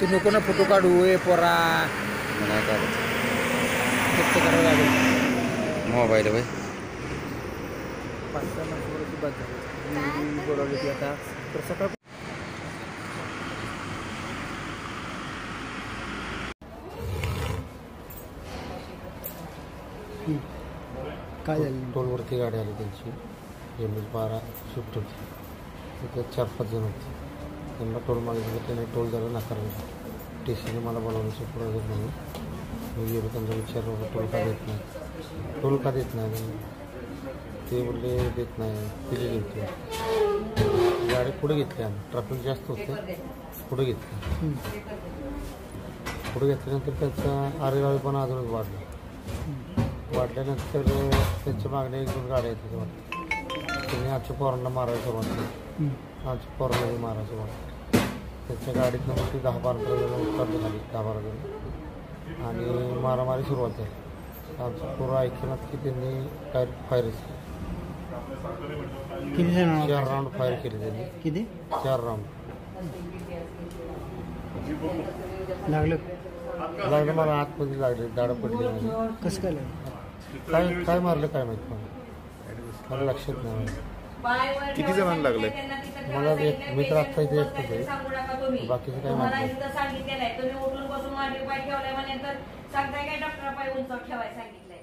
तू नको ना फोटो काढू ए पोरा. नाही काढत जप्त करावं लागेल. मोबाईल बाई पाच सहा माणसाबरोबर ती बाद झाली. मी बोलावली ती आता. तर सकाळ काय झालं? टोलवरती गाडी आली त्यांची. एम एच बारा शिफ्ट होती. त्याच्यात चार पाच जण होते. त्यांना टोल मागितलं तर त्याने टोल द्यायला नाकारला टी सीने मला बोलावलं सुपरवायझर म्हणून मी गेलो त्यांचा विचार टोल का देत नाही? टोल का देत नाही. ते बोलले देत नाही दिली घेतली गाडी पुढे घेतली आम्ही. ट्रॅफिक जास्त होते पुढे घेतली. पुढे घेतल्यानंतर त्यांचा आरेराळेपणा अजूनच वाढला. वाढल्यानंतर त्यांच्या मागण्या एक दोन गाड्या येतात वाटतं त्यांनी आमच्या पोरांना मारायला सुरुवात केली. आमच्या पोरांना मारायला सुरुवात केली. त्यांच्या गाडीतनं मग ते दहा बारा जण उतरले खाली दहा बारा जण. आणि मारामारी सुरुवात झाली आमचं पोरं ऐकण्यात की त्यांनी काय फायरच केली. किती जण चार राऊंड फायर केले त्यांनी. किती? चार राऊंड लागलं? लागलं मला आतमध्ये लागले दाडं पडली कसं काय लागलं? काय काय मारलं काय माहीत मला? मला लक्षात नाही. किती जणांना लागले? मला एक मित्र आत्ता इथे एकटंच आहे बाकीचं काय तुम्हाला माहिती इथं सांगितलेलं आहे तुम्ही उठून बसून माझे पाय ठेवलाय म्हणे तर सांगताय काय डॉक्टर पाय उंच ठेवायला सांगितलंय?